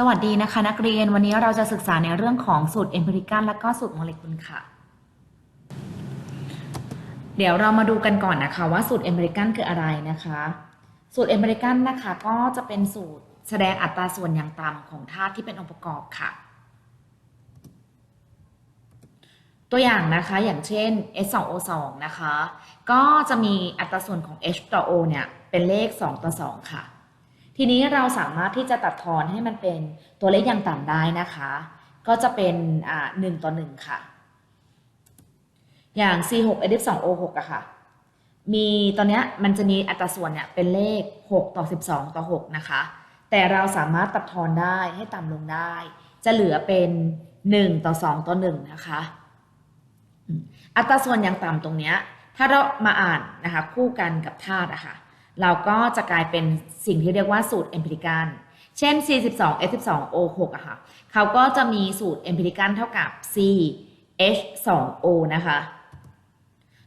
สวัสดีนะคะ นักเรียนวันนี้เราจะศึกษาในเรื่องของสูตรเอมพิริกันและก็สูตรโมเลกุลค่ะ เดี๋ยวเรามาดูกันก่อนนะคะ ว่าสูตรเอมพิริกันคืออะไรนะคะ สูตรเอมพิริกันนะคะก็จะเป็นสูตรแสดงอัตราส่วนอย่างต่ำของธาตุที่เป็นองค์ประกอบค่ะ ตัวอย่างนะคะอย่างเช่น S2O2 นะคะ ก็จะมีอัตราส่วนของ H ต่อ O เนี่ยเป็นเลข 2 ต่อ 2 ค่ะ ทีนี้เราสามารถที่จะตัดทอนให้มันเป็นตัวเลขอย่างต่ำได้นะคะ ก็จะเป็นอ่า1ต่อ1ค่ะ อย่าง C6 F2O6 อะค่ะ มีตอนนี้มันจะมีอัตราส่วนเนี่ยเป็นเลข 6 ต่อ 12 ต่อ 6 นะคะ แต่เราสามารถตัดทอนได้ให้ต่ำลงได้ จะเหลือเป็น 1 ต่อ 2 ต่อ 1 นะคะ อัตราส่วนอย่างต่ำตรงเนี้ยถ้าเรามาอ่านนะคะคู่กันกับธาตุอะค่ะ เราก็จะกลายเป็นสิ่งที่เรียกว่าสูตรเอมพิริกันเช่น C12 F12O6 อะค่ะเขาก็จะมีสูตรเอมพิริกันเท่ากับ C H2O นะคะ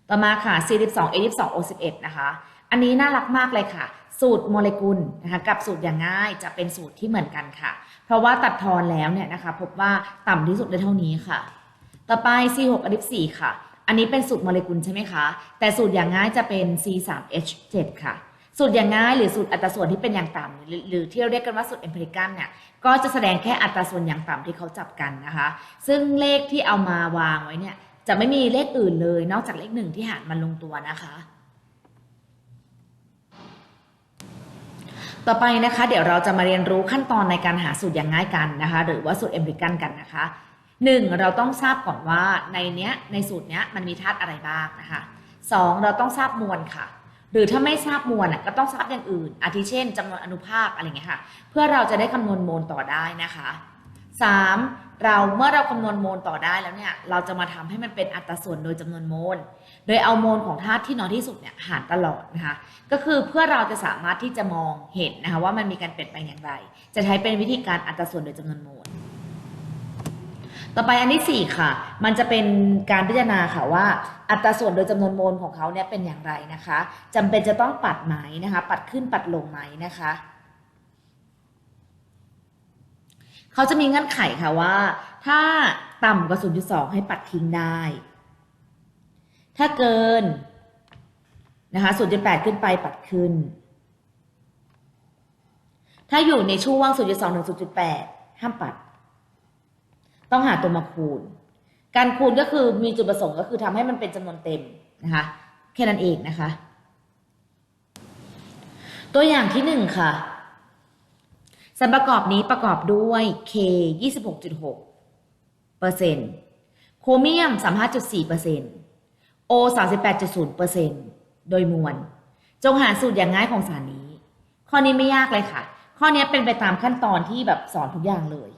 ต่อมาค่ะ C12 H12O11 นะคะ อันนี้น่ารักมากเลยค่ะ สูตรโมเลกุลนะคะกับสูตรอย่างง่ายจะเป็นสูตรที่เหมือนกันค่ะ เพราะว่าตัดทอนแล้วเนี่ยนะคะ พบว่าต่ำที่สุดได้เท่านี้ค่ะ ต่อไป C6 H4 ค่ะ อันนี้เป็นสูตรโมเลกุลใช่ไหมคะ แต่สูตรอย่างง่ายจะเป็น C3H7 ค่ะ สูตรอย่างง่ายหรือสูตรอัตราส่วนที่เป็นอย่างต่ำหรือที่เราเรียกกันว่าสูตรเอมพิริกันเนี่ยก็จะแสดงแค่อัตราส่วนอย่างต่ำที่เขาจับกันนะคะ ซึ่งเลขที่เอามาวางไว้เนี่ยจะไม่มีเลขอื่นเลย นอกจากเลขหนึ่งที่หารมันลงตัวนะคะ ต่อไปนะคะเดี๋ยวเราจะมาเรียนรู้ขั้นตอนในการหาสูตรอย่างง่ายกันนะคะ หรือว่าสูตรเอมพิริกันกันนะคะหนึ่งเราต้องทราบก่อนว่าในเนี้ยในสูตรเนี้ยมันมีธาตุอะไรบ้างนะคะสองเราต้องทราบมวลค่ะ หรือถ้าไม่ทราบมวลก็ต้องทราบอย่างอื่น อาทิเช่นจำนวนอนุภาคอะไรเงี้ยค่ะ เพื่อเราจะได้คำนวณโมลต่อได้นะคะสามเราเมื่อเราคำนวณโมลต่อได้แล้วเนี่ยเราจะมาทำให้มันเป็นอัตราส่วนโดยจำนวนโมล โดยเอาโมลของธาตุที่น้อยที่สุดเนี่ยหารตลอดนะคะ ก็คือเพื่อเราจะสามารถที่จะมองเห็นนะคะว่ามันมีการเปลี่ยนแปลงอย่างไร จะใช้เป็นวิธีการอัตราส่วนโดยจำนวนโมล ต่อไปอันที่สี่ค่ะ มันจะเป็นการพิจารณาค่ะว่า อัตราส่วนโดยจำนวนโมลของเขาเนี่ยเป็นอย่างไรนะคะจำเป็นจะต้องปัดไหมนะคะ ปัดขึ้นปัดลงไหมนะคะเขาจะมีเงื่อนไขค่ะว่า ถ้าต่ำกว่า 0.2 ให้ปัดทิ้งได้ ถ้าเกินนะคะ 0.8 ขึ้นไปปัดขึ้น ถ้าอยู่ในช่วง 0.2 ถึง 0.8 ห้ามปัด ต้องหาตัวมาคูณ การคูณก็คือมีจุดประสงค์ก็คือทำให้มันเป็นจำนวนเต็มนะคะแค่นั้นเองนะคะ ตัวอย่างที่หนึ่งค่ะสารประกอบนี้ประกอบด้วย K 26.6เปอร์เซ็นต์โครเมียม 35.4เปอร์เซ็นต์ O 38.0เปอร์เซ็นต์โดยมวล จงหาสูตรอย่างง่ายของสารนี้ ข้อนี้ไม่ยากเลยค่ะ ข้อนี้เป็นไปตามขั้นตอนที่แบบสอนทุกอย่างเลย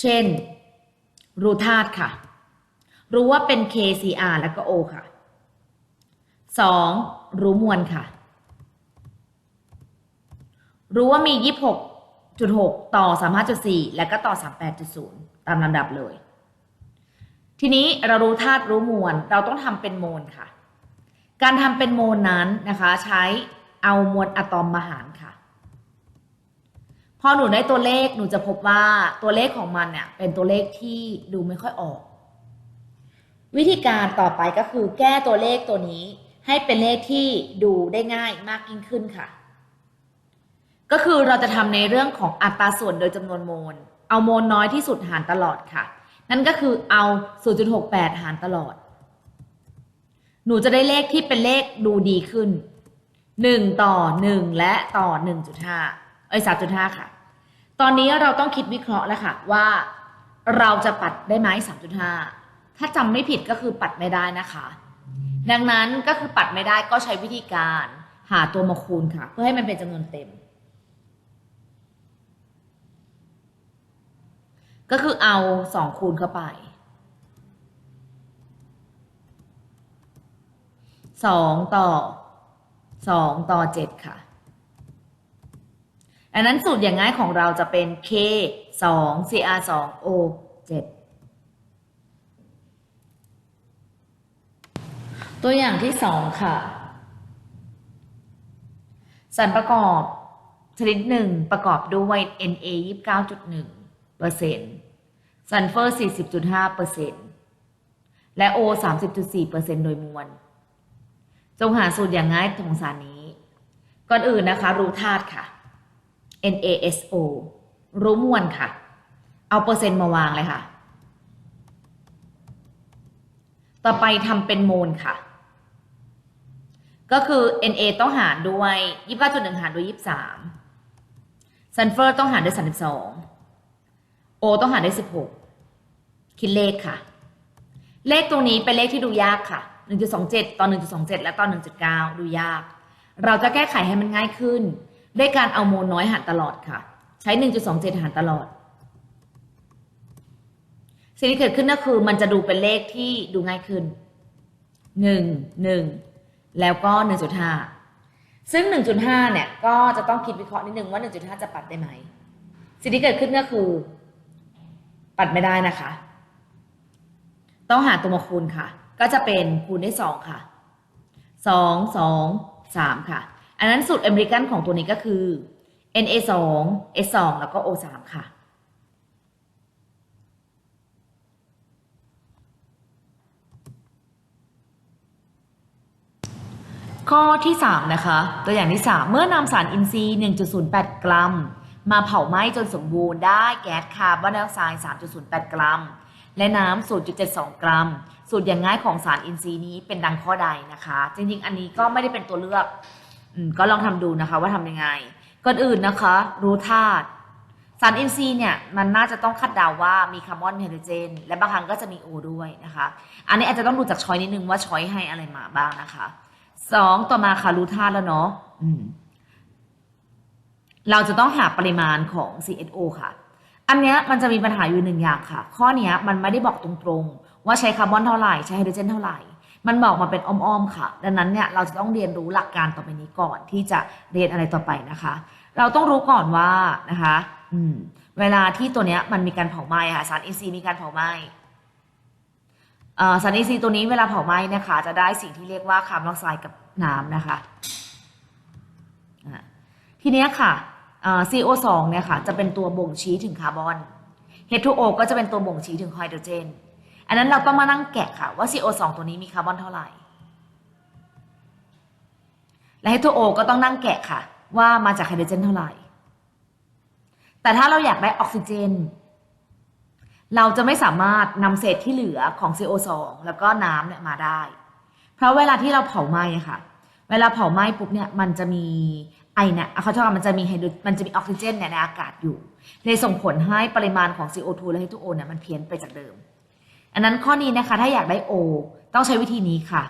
เช่น รู้ธาตุค่ะ รู้ว่าเป็น KCr แล้วก็ O ค่ะ 2. รู้มวลค่ะ รู้ว่ามี 26.6 ต่อ 35.4 และก็ต่อ 38.0 ตามลำดับเลย ทีนี้เรารู้ธาตุรู้มวล เราต้องทำเป็นโมลค่ะ การทำเป็นโมลนั้นนะคะ ใช้เอามวลอะตอมมาหารค่ะ พอหนูได้ตัวเลขหนูจะพบว่าตัวเลขของมันเนี่ย เป็นตัวเลขที่ดูไม่ค่อยออก วิธีการต่อไปก็คือ แก้ตัวเลขตัวนี้ ให้เป็นเลขที่ดูได้ง่ายมากยิ่งขึ้นค่ะ ก็คือเราจะทำในเรื่องของอัตราส่วนโดยจำนวนโมล เอาโมลน้อยที่สุดหารตลอดค่ะ นั่นก็คือเอา 0.68 หารตลอด หนูจะได้เลขที่เป็นเลขดูดีขึ้น 1 ต่อ 1 และต่อ 1.5เอ้ย3.5ค่ะ ตอนนี้เราต้องคิดวิเคราะห์แล้วค่ะว่าเราจะปัดได้ไหม3.5 ถ้าจำไม่ผิดก็คือปัดไม่ได้นะคะ ดังนั้นก็คือปัดไม่ได้ก็ใช้วิธีการหาตัวมาคูณค่ะ เพื่อให้มันเป็นจำนวนเต็ม ก็คือเอา 2 คูณเข้าไป 2 ต่อ 2 ต่อ 7 ค่ะ ดังนั้นสูตรอย่างง่ายของเราจะเป็น K 2 CR 2 O 7ตัวอย่างที่ 2 ค่ะ สารประกอบชนิดหนึ่งประกอบด้วย Na 29.1เปอร์เซ็นต์ซัลเฟอร์ 40.5เปอร์เซ็นต์และ O 30.4เปอร์เซ็นต์โดยมวล จงหาสูตรอย่างง่ายของสารนี้ ก่อนอื่นนะคะ รู้ธาตุค่ะ NaSO รู้มวลค่ะ เอาเปอร์เซ็นต์มาวางเลยค่ะ ต่อไปทำเป็นโมลค่ะ ก็คือ Na ต้องหารด้วย 29.1 หารด้วย 23 ซัลเฟอร์ต้องหารด้วย 32 O ต้องหารด้วย 16 คิดเลขค่ะ เลขตรงนี้เป็นเลขที่ดูยากค่ะ 1.27 ต่อ 1.27 และต่อ 1.9 ดูยาก เราจะแก้ไขให้มันง่ายขึ้น ด้วยการเอาโมลน้อยหารตลอดค่ะ ใช้ 1.27 หารตลอด สิ่งที่เกิดขึ้นก็คือมันจะดูเป็นเลขที่ดูง่ายขึ้น 1 1 แล้วก็ 1.5 ซึ่ง 1.5 เนี่ย ก็จะต้องคิดวิเคราะห์นิดนึงว่า 1.5 จะปัดได้ไหม สิ่งที่เกิดขึ้นก็คือ ปัดไม่ได้นะคะ ต้องหาตัวมาคูณค่ะ ก็จะเป็นคูณได้สองค่ะสองสองสามค่ะ อันนั้นสูตรอเมริกันของตัวนี้ก็คือ Na สอง S สองแล้วก็ O สามค่ะ ข้อที่ 3 นะคะ ตัวอย่างที่ 3 เมื่อนำสารอินทรีย์ 1.08 กรัม มาเผาไหม้จนสมบูรณ์ได้แก๊สคาร์บอนไดออกไซด์ 3.08 กรัม และน้ำ 0.72 กรัม สูตรอย่างง่ายของสารอินทรีย์นี้เป็นดังข้อใดนะคะ จริงๆ อันนี้ก็ไม่ได้เป็นตัวเลือก ก็ลองทำดูนะคะว่าทำยังไง ก่อนอื่นนะคะ รู้ธาตุสารอินทรีย์เนี่ยมันน่าจะต้องคาดเดาว่ามีคาร์บอนไฮโดรเจน และบางครั้งก็จะมีโอด้วยนะคะ อันนี้อาจจะต้องดูจากช้อยนิดนึงว่าช้อยให้อะไรมาบ้างนะคะสองต่อมาค่ะรู้ธาตุแล้วเนาะอืมเราจะต้องหาปริมาณของ CSO ค่ะ อันเนี้ยมันจะมีปัญหาอยู่หนึ่งอย่างค่ะ ข้อเนี้ยมันไม่ได้บอกตรงๆ ว่าใช้คาร์บอนเท่าไหร่ ใช้ไฮโดรเจนเท่าไหร่ มันบอกมาเป็นอ้อมๆค่ะ ดังนั้นเนี่ยเราจะต้องเรียนรู้หลักการต่อไปนี้ก่อนที่จะเรียนอะไรต่อไปนะคะ เราต้องรู้ก่อนว่านะคะ อืม เวลาที่ตัวเนี้ยมันมีการเผาไหม้ค่ะสารอินทรีย์มีการเผาไหม้สารอินทรีย์ตัวนี้เวลาเผาไหม้นะคะ จะได้สิ่งที่เรียกว่าคาร์บอนไดออกไซด์กับน้ำนะคะทีเนี้ยค่ะ CO2 เนี่ยค่ะ จะเป็นตัวบ่งชี้ถึงคาร์บอน H2O ก็จะเป็นตัวบ่งชี้ถึงไฮโดรเจน อันนั้นเราต้องมานั่งแกะค่ะว่า CO2 ตัวนี้มีคาร์บอนเท่าไหร่ และ H2O ก็ต้องนั่งแกะค่ะ ว่ามาจากไฮโดรเจนเท่าไหร่ แต่ถ้าเราอยากได้ออกซิเจน เราจะไม่สามารถนำเศษที่เหลือของ CO2 แล้วก็น้ำเนี่ยมาได้ เพราะเวลาที่เราเผาไหม้ค่ะ เวลาเผาไหม้ปุ๊บเนี่ยมันจะมีไอเนี่ยเขาชอบมันจะมีไฮโดรมันจะมีออกซิเจนเนี่ยในอากาศอยู่เลยส่งผลให้ปริมาณของ CO2 และ H2O เนี่ยมันเพี้ยนไปจากเดิม อันนั้นข้อนี้นะคะ ถ้าอยากได้ O ต้องใช้วิธีนี้ค่ะ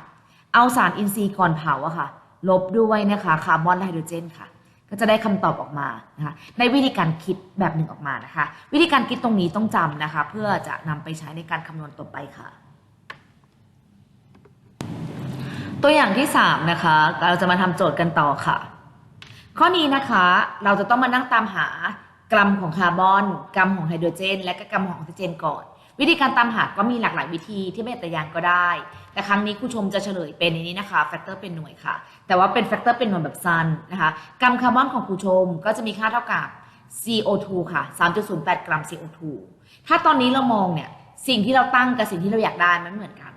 เอาสารอินทรีย์ก่อนเผาอะค่ะ ลบด้วยนะคะคาร์บอนและไฮโดรเจนค่ะ ก็จะได้คำตอบออกมานะคะในวิธีการคิดแบบหนึ่งออกมานะคะ วิธีการคิดตรงนี้ต้องจำนะคะ เพื่อจะนำไปใช้ในการคำนวณต่อไปค่ะ ตัวอย่างที่ 3 นะคะ เราจะมาทำโจทย์กันต่อค่ะ ข้อนี้นะคะเราจะต้องมานั่งตามหากรัมของคาร์บอน กรัมของไฮโดรเจน และก็กรัมของออกซิเจนก่อน วิธีการตามหาก็มีหลากหลายวิธีที่ไม่แต่ยางก็ได้ แต่ครั้งนี้ครูชมจะเฉลยเป็นในนี้นะคะแฟกเตอร์เป็นหน่วยค่ะ แต่ว่าเป็นแฟกเตอร์เป็นหน่วยแบบซันนะคะกรัมคาร์บอนของครูชมก็จะมีค่าเท่ากับ CO2 ค่ะ 3.08 กรัม CO2 ถ้าตอนนี้เรามองเนี่ยสิ่งที่เราตั้งกับสิ่งที่เราอยากได้มันไม่เหมือนกัน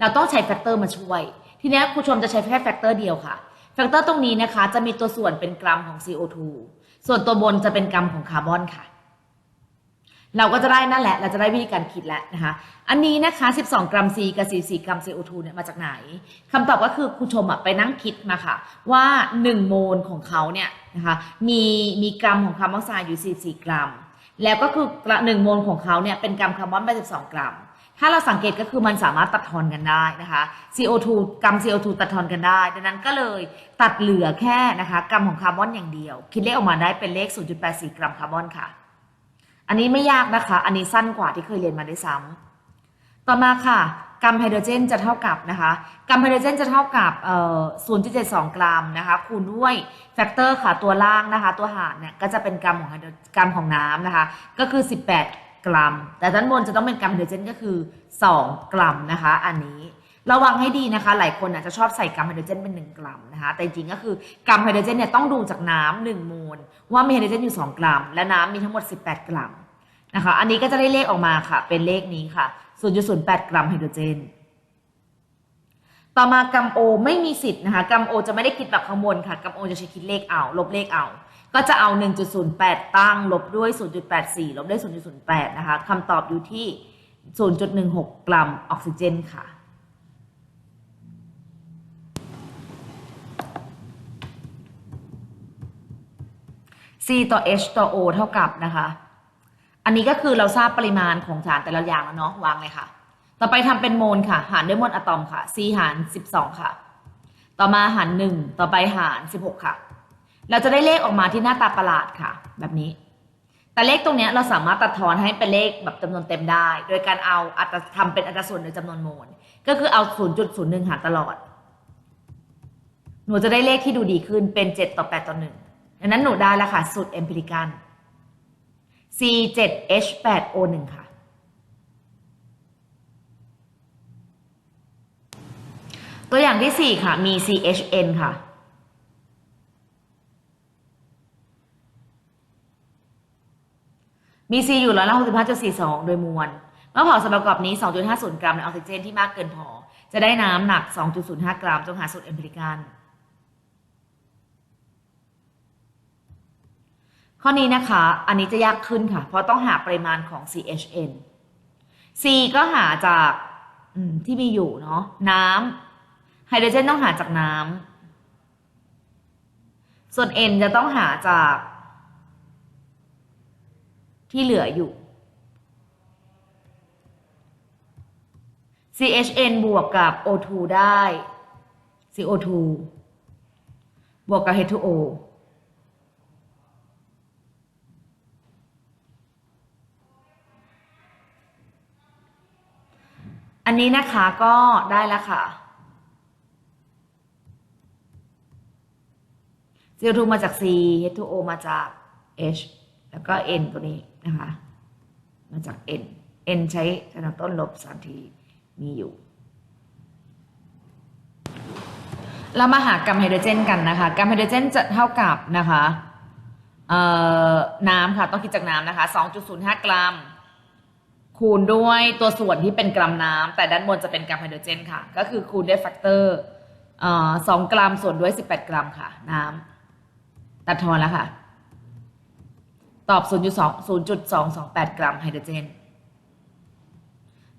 เราต้องใช้แฟกเตอร์มาช่วย ทีนี้ครูชมจะใช้แค่แฟกเตอร์เดียวค่ะ แฟกเตอร์ตรงนี้นะคะจะมีตัวส่วนเป็นกรัมของ CO2 ส่วนตัวบนจะเป็นกรัมของคาร์บอนค่ะ เราก็จะได้นั่นแหละ เราจะได้วิธีการคิดแล้วนะคะ อันนี้นะคะ 12 กรัม C กับ 44 กรัม CO2 เนี่ยมาจากไหนคำตอบก็คือครูชมอะไปนั่งคิดมาค่ะ ว่า 1 โมลของเขาเนี่ยนะคะ มีมีกรัมของคาร์บอนไดออกไซด์อยู่ 44 กรัม แล้วก็คือกระหนึ่งโมลของเขาเนี่ยเป็นกรัมคาร์บอนไป12 กรัม ถ้าเราสังเกตก็คือมันสามารถตัดทอนกันได้นะคะ CO2 กรัม CO2 ตัดทอนกันได้ ดังนั้นก็เลยตัดเหลือแค่นะคะกรัมของคาร์บอนอย่างเดียว คิดเลขออกมาได้เป็นเลข 0.84 กรัมคาร์บอนค่ะ อันนี้ไม่ยากนะคะ อันนี้สั้นกว่าที่เคยเรียนมาด้วยซ้ำต่อมาค่ะกรัมไฮโดรเจนจะเท่ากับนะคะกรัมไฮโดรเจนจะเท่ากับเอ่อ0.72 กรัมนะคะคูณด้วยแฟกเตอร์ค่ะตัวล่างนะคะตัวหารเนี่ยก็จะเป็นกรัมของไฮโดรกรัมของน้ำนะคะก็คือ 18 กรัม แต่ด้านบนจะต้องเป็นกรัมไฮโดรเจนก็คือ 2 กรัมนะคะ อันนี้ ระวังให้ดีนะคะ หลายคนอาจจะชอบใส่กรัมไฮโดรเจนเป็น 1 กรัมนะคะ แต่จริงก็คือกรัมไฮโดรเจนเนี่ยต้องดูจากน้ำหนึ่งมูล ว่ามีไฮโดรเจนอยู่ 2 กรัม และน้ำมีทั้งหมด 18 กรัมนะคะ อันนี้ก็จะได้เลขออกมาค่ะ เป็นเลขนี้ค่ะ0.08 กรัมไฮโดรเจน ต่อมากรัมโอไม่มีสิทธิ์นะคะกรัมโอจะไม่ได้คิดแบบข้างบนค่ะกรัมโอจะใช้คิดเลขเอาลบเลขเอา ก็จะเอา 1.08 ตั้งลบด้วย 0.84 ลบด้วย0.08 นะคะคำตอบอยู่ที่ 0.16 กรัมออกซิเจนค่ะ C ต่อ H ต่อ O เท่ากับนะคะ อันนี้ก็คือเราทราบปริมาณของสารแต่ละอย่างแล้วเนาะวางเลยค่ะ ต่อไปทำเป็นโมลค่ะ หารด้วยมวลอะตอมค่ะ C หาร 12 ค่ะ ต่อมาหาร 1 ต่อไปหาร 16 ค่ะ เราจะได้เลขออกมาที่หน้าตาประหลาดค่ะ แบบนี้ แต่เลขตรงนี้เราสามารถตัดทอนให้เป็นเลขแบบจำนวนเต็มได้ โดยการเอาอัตราทำเป็นอัตราส่วนโดยจำนวนโมล ก็คือเอา 0.01 หารตลอด หนูจะได้เลขที่ดูดีขึ้นเป็น 7 ต่อ 8 ต่อ 1 ดังนั้นหนูได้แล้วค่ะ สูตรเอมพิริกัน C 7 H 8 O 1 ค่ะ ตัวอย่างที่ 4 ค่ะ มี CHN ค่ะ มี C อยู่ร้อยละ65.42โดยมวลเมื่อเผาส่วนประกอบนี้ 2.50 กรัมในออกซิเจนที่มากเกินพอ จะได้น้ำหนัก 2.05 กรัมจงหาสูตรเอมพิริกัน ข้อนี้นะคะ อันนี้จะยากขึ้นค่ะ เพราะต้องหาปริมาณของ CHN C ก็หาจากที่มีอยู่เนาะน้ำไฮโดรเจนต้องหาจากน้ำส่วน N จะต้องหาจาก ที่เหลืออยู่ CHN บวกกับ O2 ได้ CO2 บวกกับ H2O อันนี้นะคะก็ได้แล้วค่ะ CO2 มาจาก C H2O มาจาก H แล้วก็ N ตัวนี้นะคะ มาจาก N N ใช้ขนาดต้นลบสามทีมีอยู่ เรามาหากรัมไฮโดรเจนกันนะคะกรัมไฮโดรเจนจะเท่ากับนะคะน้ำค่ะ ต้องคิดจากน้ำนะคะ 2.05 กรัม คูณด้วยตัวส่วนที่เป็นกรัมน้ำแต่ด้านบนจะเป็นกรัมไฮโดรเจนค่ะ ก็คือคูณด้วยแฟกเตอร์สองกรัมส่วนด้วย 18 กรัมค่ะ น้ำตัดทอนแล้วค่ะ ตอบ0.2 0.228 กรัมไฮโดรเจน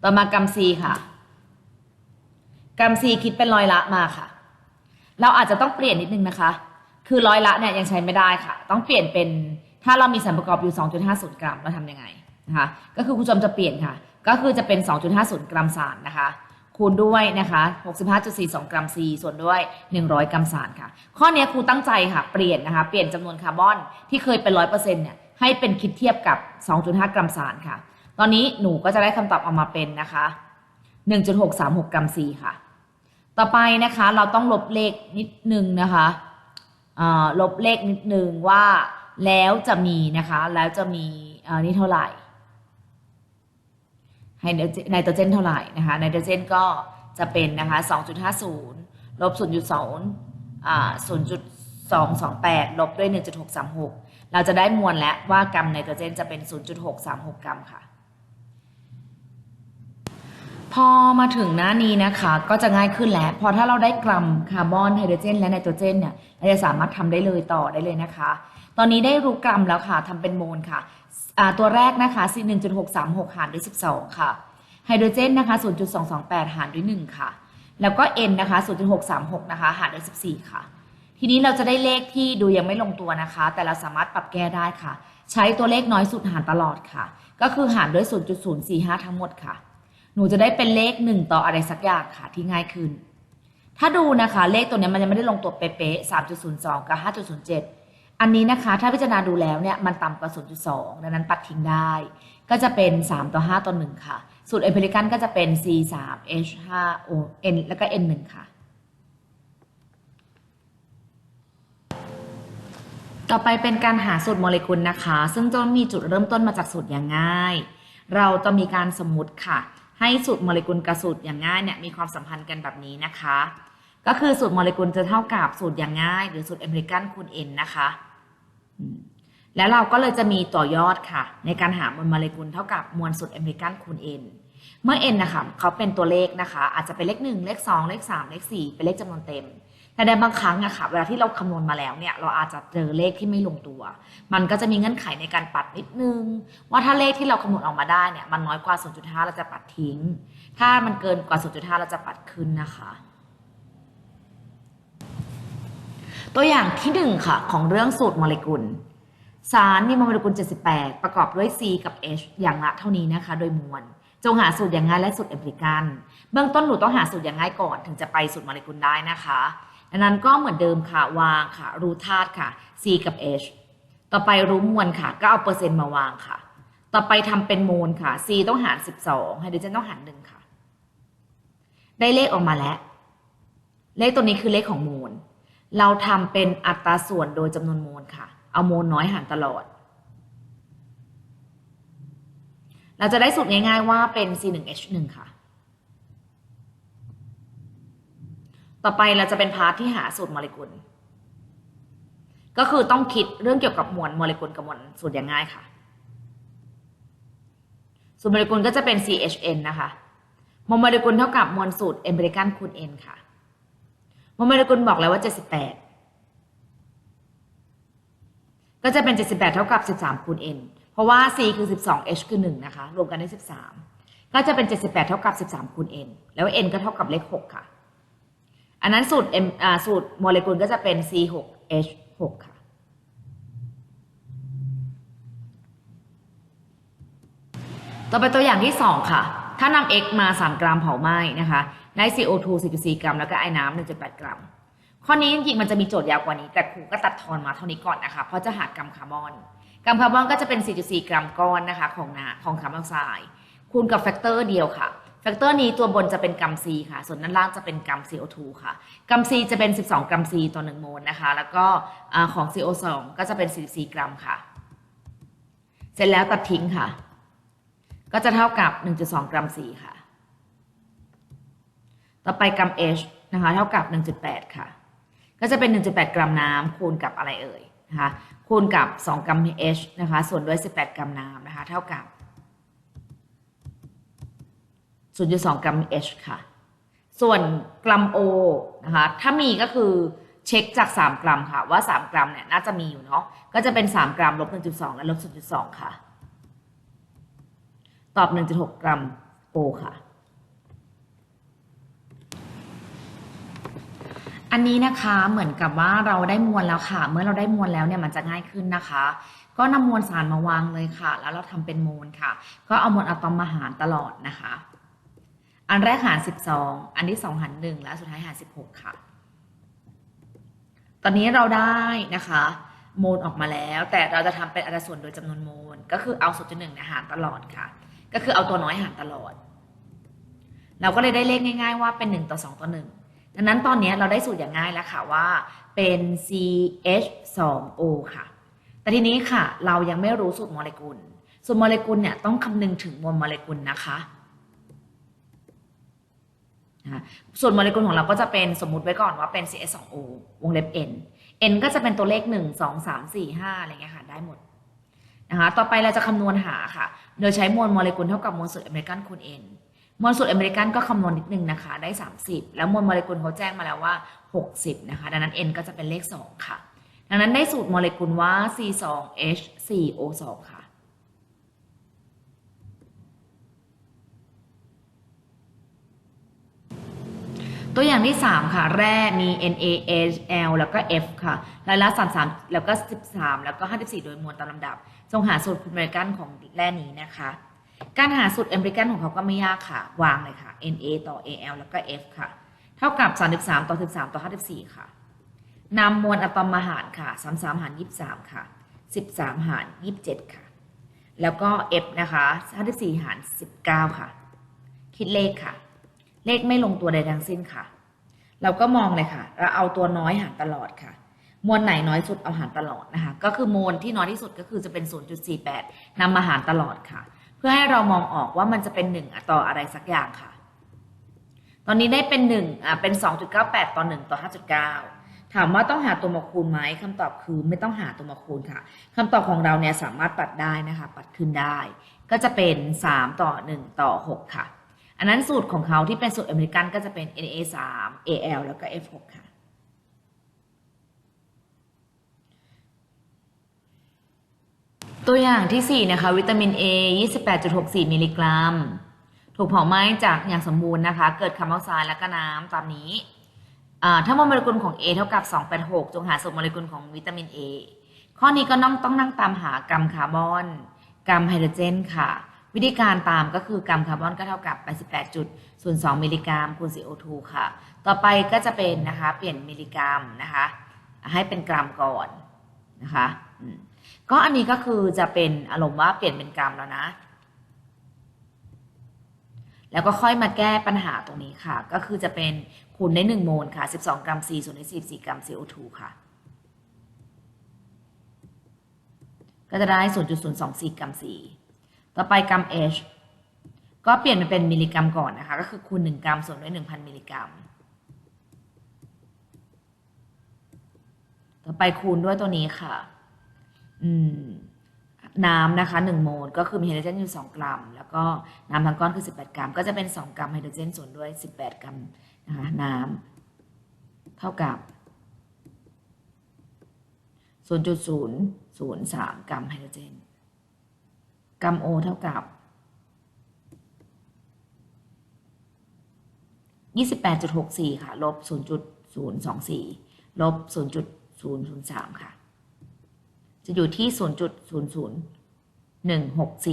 ต่อมากรัม C ค่ะ กรัม C คิดเป็นร้อยละมาค่ะ เราอาจจะต้องเปลี่ยนนิดนึงนะคะ คือร้อยละเนี่ยยังใช้ไม่ได้ค่ะ ต้องเปลี่ยนเป็นถ้าเรามีสารประกอบอยู่ 2.50 กรัมเราทำยังไง นะคะก็คือคุณผู้ชมจะเปลี่ยนค่ะ ก็คือจะเป็น 2.50 กรัมสารนะคะ คูณด้วยนะคะ65.42 กรัม C ส่วนด้วย 100 กรัมสารค่ะ ข้อนี้ครูตั้งใจค่ะเปลี่ยนนะคะเปลี่ยนจำนวนคาร์บอนที่เคยเป็น 100%เนี่ยให้เป็นคิดเทียบกับ 2.5 กรัมสารค่ะ ตอนนี้หนูก็จะได้คำตอบออกมาเป็นนะคะ 1.636 กรัม C ค่ะ ต่อไปนะคะเราต้องลบเลขนิดนึงนะคะลบเลขนิดนึงว่าแล้วจะมีนะคะ แล้วจะมีนี่เท่าไหร่ ไฮโดรเจนไนโตรเจนเท่าไหร่นะคะไนโตรเจนก็จะเป็นนะคะ2.50ลบ0.2อ่า0.228ลบด้วย 1.636 เราจะได้มวลแล้วว่ากรัมไนโตรเจนจะเป็น 0.636 กรัมค่ะ พอมาถึงหน้านี้นะคะก็จะง่ายขึ้นแล้ว พอถ้าเราได้กรัมคาร์บอนไฮโดรเจนและไนโตรเจนเนี่ยเราจะสามารถทำได้เลยต่อได้เลยนะคะ ตอนนี้ได้รู้กรัมแล้วค่ะทำเป็นโมลค่ะ ตัวแรกนะคะ C 1.636 หารด้วย 12 ค่ะ ไฮโดรเจนนะคะ 0.228 หารด้วย 1 ค่ะ แล้วก็ N นะคะ 0.636 นะคะ หารด้วย 14 ค่ะ ทีนี้เราจะได้เลขที่ดูยังไม่ลงตัวนะคะ แต่เราสามารถปรับแก้ได้ค่ะ ใช้ตัวเลขน้อยสุดหารตลอดค่ะ ก็คือหารด้วย 0.045 ทั้งหมดค่ะ หนูจะได้เป็นเลข 1 ต่ออะไรสักอย่างค่ะที่ง่ายขึ้น ถ้าดูนะคะเลขตัวนี้มันยังไม่ได้ลงตัวเป๊ะๆ3.02 กับ 5.07 อันนี้นะคะถ้าพิจารณาดูแล้วเนี่ยมันต่ำกว่า 0.2 ดังนั้นปัดทิ้งได้ ก็จะเป็น 3 ต่อ 5 ต่อ 1 ค่ะ สูตรเอพิริกันก็จะเป็น C 3 H 5 O N แล้วก็ N 1ค่ะ ต่อไปเป็นการหาสูตรโมเลกุลนะคะ ซึ่งจะมีจุดเริ่มต้นมาจากสูตรอย่างง่าย เราจะมีการสมมุติค่ะ ให้สูตรโมเลกุลกับสูตรอย่างง่ายเนี่ยมีความสัมพันธ์กันแบบนี้นะคะ ก็คือสูตรโมเลกุลจะเท่ากับสูตรอย่างง่าย หรือสูตรอเมริกันคูณ n นะคะ แล้วเราก็เลยจะมีต่อยอดค่ะ ในการหามวลโมเลกุลเท่ากับมวลสูตรอเมริกันคูณ n เมื่อ n นะคะเขาเป็นตัวเลขนะคะ อาจจะเป็นเลข 1 เลข 2 เลข 3 เลข 4 เป็นเลขจำนวนเต็ม แต่ในบางครั้งอะค่ะเวลาที่เราคำนวณมาแล้วเนี่ยเราอาจจะเจอเลขที่ไม่ลงตัว มันก็จะมีเงื่อนไขในการปัดนิดนึง ว่าถ้าเลขที่เราคำนวณออกมาได้เนี่ยมันน้อยกว่า 0.5 เราจะปัดทิ้ง ถ้ามันเกินกว่า 0.5 เราจะปัดขึ้นนะคะ ตัวอย่างที่หนึ่งค่ะ ของเรื่องสูตรโมเลกุล สารมีโมเลกุล 78 ประกอบด้วย C กับ H อย่างละเท่านี้นะคะ โดยมวล จงหาสูตรอย่างง่ายและสูตรเอมริกัน เบื้องต้นหนูต้องหาสูตรอย่างง่ายก่อนถึงจะไปสูตรโมเลกุลได้นะคะดังนั้นก็เหมือนเดิมค่ะวางค่ะ รู้ธาตุค่ะ C กับ H ต่อไปรู้มวลค่ะ ก็เอาเปอร์เซ็นต์มาวางค่ะ ต่อไปทำเป็นโมลค่ะ C ต้องหาร 12ไฮโดรเจนต้องหารหนึ่งค่ะ ได้เลขออกมาแล้ว เลขตัวนี้คือเลขของโมล เราทำเป็นอัตราส่วนโดยจำนวนโมลค่ะ เอาโมลน้อยหารตลอด เราจะได้สูตรง่ายๆว่าเป็น C1H1 ค่ะ ต่อไปเราจะเป็นพาร์ทที่หาสูตรโมเลกุล ก็คือต้องคิดเรื่องเกี่ยวกับมวลโมเลกุลกับมวลสูตรอย่างง่ายค่ะ สูตรโมเลกุลก็จะเป็น CHN นะคะ มวลโมเลกุลเท่ากับมวลสูตรเอเมริกันคูณ N ค่ะ โมเลกุลบอกแล้วว่า 78 ก็จะเป็น 78 เท่ากับ 13 คูณ n เพราะว่า c คือ 12 h คือ 1 นะคะ รวมกันได้ 13 ก็จะเป็น 78 เท่ากับ 13 คูณ n แล้ว n ก็เท่ากับเลข 6 ค่ะ อันนั้นสูตร m อ่าสูตรโมเลกุลก็จะเป็น c 6 h 6ค่ะต่อไปตัวอย่างที่ 2 ค่ะ ถ้านำ x มา 3 กรัมเผาไหม้นะคะ ได้ CO2 4.4 กรัม แล้วก็ไอ้น้ำ1.8 กรัม ข้อนี้จริงๆมันจะมีโจทย์ยาวกว่านี้ แต่ครูก็ตัดทอนมาเท่านี้ก่อนนะคะ เพราะจะหากรัมคาร์บอน กรัมคาร์บอนก็จะเป็น 4.4 กรัมก้อนนะคะของนาของคาร์บอนไซด์คูณกับแฟกเตอร์เดียวค่ะแฟกเตอร์นี้ตัวบนจะเป็นกรัม C ค่ะ ส่วนด้านล่างจะเป็นกรัม CO2 ค่ะ กรัม C จะเป็น 12 กรัม C ต่อ1โมลนะคะ แล้วก็ของ CO2 ก็จะเป็น 44 กรัมค่ะ เสร็จแล้วตัดทิ้งค่ะ ก็จะเท่ากับ 1.2 กรัม C ค่ะ ต่อไปกรัม H นะคะ เท่ากับ 1.8 ค่ะ ก็จะเป็น 1.8 กรัมน้ำคูณกับอะไรเอ่ยนะคะคูณกับ 2 กรัม H นะคะ ส่วนด้วย 18 กรัมน้ำนะคะ เท่ากับ 0.2 กรัม H ค่ะ ส่วนกรัม O นะคะ ถ้ามีก็คือเช็คจาก 3 กรัมค่ะ ว่า 3 กรัมเนี่ยน่าจะมีอยู่เนาะ ก็จะเป็น 3 กรัมลบ 1.2 และลบ 0.2 ค่ะ ตอบ 1.6 กรัม O ค่ะ อันนี้นะคะเหมือนกับว่าเราได้มวลแล้วค่ะ เมื่อเราได้มวลแล้วเนี่ยมันจะง่ายขึ้นนะคะ ก็นำมวลสารมาวางเลยค่ะ แล้วเราทำเป็นโมลค่ะ ก็เอามวลอะตอมมาหารตลอดนะคะ อันแรกหาร 12 อันที่2หาร1และสุดท้ายหาร 16 ค่ะ ตอนนี้เราได้นะคะโมลออกมาแล้ว แต่เราจะทำเป็นอัตราส่วนโดยจำนวนโมลก็คือเอา0.1เนี่ยหารตลอดค่ะ ก็คือเอาตัวน้อยหารตลอด เราก็เลยได้เลขง่าย ๆ ว่าเป็น1ต่อ2ต่อ1 ดังนั้นตอนนี้เราได้สูตรอย่างง่ายแล้วค่ะว่าเป็น CH2O ค่ะ แต่ทีนี้ค่ะ เรายังไม่รู้สูตรโมเลกุล สูตรโมเลกุลเนี่ยต้องคำนึงถึงมวลโมเลกุลนะคะส่วนโมเลกุลของเราก็จะเป็นสมมุติไว้ก่อนว่าเป็น CH2O วงเล็บ N N ก็จะเป็นตัวเลข 1 2 3 4 5 อะไรเงี้ยค่ะ ได้หมดนะคะ ต่อไปเราจะคำนวณหาค่ะ โดยใช้มวลโมเลกุลเท่ากับมวลสูตรอเมริกันคูณ N มวลสูตรอเมริกันก็คำนวณนิดนึงนะคะ ได้ 30 แล้วมวลโมเลกุลเขาแจ้งมาแล้วว่า 60 นะคะ ดังนั้น n ก็จะเป็นเลข 2 ค่ะ ดังนั้นได้สูตรโมเลกุลว่า C2H4O2 ค่ะ ตัวอย่างที่ 3 ค่ะ แร่มี NaHL แล้วก็ F ค่ะรายละ 33 แล้วก็ 13 แล้วก็ 54 โดยมวลตามลำดับจงหาสูตรอเมริกันของแร่นี้นะคะ การหาสูตรอเมริกันของเขาก็ไม่ยากค่ะ วางเลยค่ะ Na ต่อ Al แล้วก็ F ค่ะ เท่ากับ 33 ต่อ 13 ต่อ 54 ค่ะนำมวลอะตอมมาหารค่ะ 33 หาร 23 ค่ะ 13 หาร 27 ค่ะ แล้วก็ F นะคะ54 หาร 19 ค่ะ คิดเลขค่ะ เลขไม่ลงตัวใดทั้งสิ้นค่ะ เราก็มองเลยค่ะ เราเอาตัวน้อยหารตลอดค่ะมวลไหนน้อยสุดเอาหารตลอดนะคะ ก็คือมวลที่น้อยที่สุดก็คือจะเป็น 0.48นำมาหารตลอดค่ะ เพื่อให้เรามองออกว่ามันจะเป็นหนึ่งต่ออะไรสักอย่างค่ะ ตอนนี้ได้เป็นหนึ่งอ่าเป็น 2.98 ต่อ 1 ต่อ 5.9 ถามว่าต้องหาตัวมาคูณไหมคำตอบคือไม่ต้องหาตัวมาคูณค่ะคำตอบของเราเนี่ยสามารถปัดได้นะคะ ปัดขึ้นได้ ก็จะเป็น 3 ต่อ 1 ต่อ 6 ค่ะ อันนั้นสูตรของเขาที่เป็นสูตรอเมริกันก็จะเป็น NA 3 AL แล้วก็ F6 ค่ะ ตัวอย่างที่ 4 นะคะ วิตามิน A 28.64 มิลลิกรัม ถูกเผาไหม้จากอย่างสมบูรณ์นะคะ เกิดคาร์บอนไดออกไซด์และก็น้ำตามนี้อ่าถ้าโมเลกุลของ A เท่ากับ 286 จงหาสมโมเลกุลของวิตามิน A ข้อนี้ก็ต้องต้องนั่งตามหากรัมคาร์บอน กรัมไฮโดรเจนค่ะ วิธีการตามก็คือกรัมคาร์บอนก็เท่ากับ 88.02 มิลลิกรัมคูณ CO2 ค่ะ ต่อไปก็จะเป็นนะคะ เปลี่ยนมิลลิกรัมนะคะ ให้เป็นกรัมก่อนนะคะ ก็อันนี้ก็คือจะเป็นอารมณ์ว่าเปลี่ยนเป็นกรัมแล้วนะ แล้วก็ค่อยมาแก้ปัญหาตรงนี้ค่ะ ก็คือจะเป็นคูณได้ 1 โมลค่ะ 12 กรัม C ส่วนได้14กรัม CO2 ค่ะ ก็จะได้ 0.024 กรัม C ต่อไปกรัม H ก็เปลี่ยนมาเป็นมิลลิกรัมก่อนนะคะ ก็คือคูณ 1 กรัมส่วนด้วย 1,000 มิลลิกรัม ต่อไปคูณด้วยตัวนี้ค่ะ น้ำนะคะ1โมลก็คือมีไฮโดรเจนอยู่ 2 กรัม แล้วก็น้ำทั้งก้อนคือ 18 กรัม ก็จะเป็น 2 กรัมไฮโดรเจนส่วนด้วย 18 กรัมนะคะน้ำเท่ากับ 0.003 กรัมไฮโดรเจน กรัมโอเท่ากับ 28.64 ค่ะ ลบ 0.024 ลบ 0.003 ค่ะ จะอยู่ที่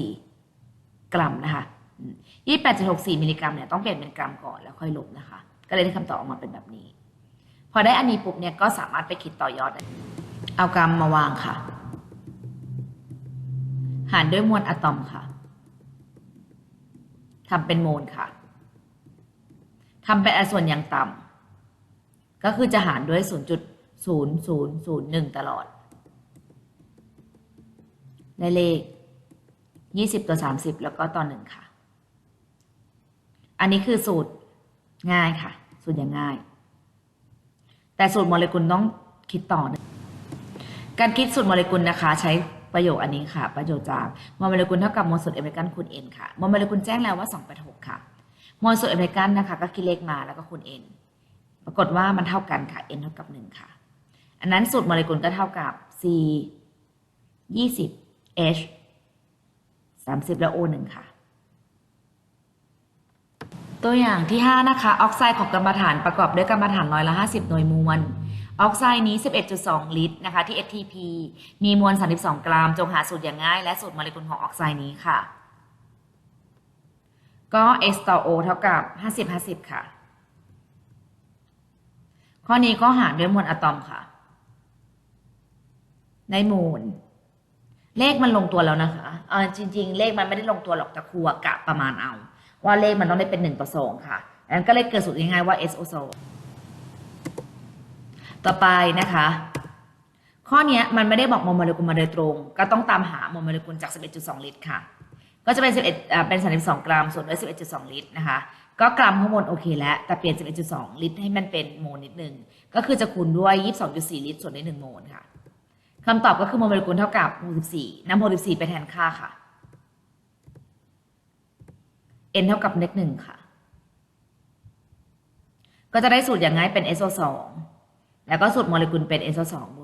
0.00164 กรัมนะคะ28.64 มิลลิกรัมเนี่ยต้องเปลี่ยนเป็นกรัมก่อนแล้วค่อยลบนะคะ ก็เลยได้คำตอบออกมาเป็นแบบนี้ พอได้อันนี้ปุ๊บเนี่ยก็สามารถไปคิดต่อยอด เอากรัมมาวางค่ะ หารด้วยมวลอะตอมค่ะทำเป็นโมลค่ะทำเป็นอัส่วนอย่างต่ำก็คือจะหารด้วย 0.0001 ตลอด ได้เลข 20 ต่อ 30 แล้วก็ต่อ1ค่ะ อันนี้คือสูตรง่ายค่ะ สูตรอย่างง่าย แต่สูตรโมเลกุลต้องคิดต่อนะการคิดสูตรโมเลกุลนะคะ ใช้ประโยคอันนี้ค่ะ ประโยชน์จากโมเลกุลเท่ากับโมลสูตรอเมริกันคูณ n ค่ะโมเลกุลแจ้งแล้วว่า286ค่ะโมลสูตรอเมริกันนะคะก็คิดเลขมาแล้วก็คูณ n ปรากฏว่ามันเท่ากันค่ะ n เท่ากับ 1 ค่ะ อันนั้นสูตรโมเลกุลก็เท่ากับ c 20 h 30 และ o 1 ค่ะ ตัวอย่างที่ 5 นะคะ ออกไซด์ของกรรมฐานประกอบด้วยกรรมฐานร้อยละ50 หน่วยมวล ออกไซด์นี้ 11.2 ลิตรนะคะ ที่ STP มีมวล 32 กรัม จงหาสูตรอย่างง่าย และสูตรโมเลกุลของออกไซด์นี้ค่ะ ก็ S ต่อ O เท่ากับ 50 50 ค่ะ ข้อนี้ก็หารด้วยมวลอะตอมค่ะ ในมูล เลขมันลงตัวแล้วนะคะเออจริง ๆ เลขมันไม่ได้ลงตัวหรอกแต่ครูอะกะประมาณเอา ว่าเลขมันต้องได้เป็นหนึ่งต่อสองค่ะงนั้นก็เลยเกิดสูตรง่ายๆว่า SO2 ต่อไปนะคะ ข้อนี้มันไม่ได้บอกโมเลกุลมาโดยตรง ก็ต้องตามหาโมเลกุลจาก 11.2 ลิตรค่ะ ก็จะเป็น 11อ่าเป็น 32 กรัม ส่วนด้วย 11.2 ลิตรนะคะ ก็กรัมข้างบนโอเคแล้ว แต่เปลี่ยน 11.2 ลิตรให้มันเป็นโมลนิดนึง ก็คือจะคูณด้วย 22.4 ลิตร ส่วนด้วย1โมลค่ะ คำตอบก็คือโมเลกุลเท่ากับ64นำ64ไปแทนค่าค่ะ n เท่ากับเลขหนึ่งค่ะ ก็จะได้สูตรอย่างง่ายเป็น SO2 แล้วก็สูตรโมเลกุลเป็น SO2 บว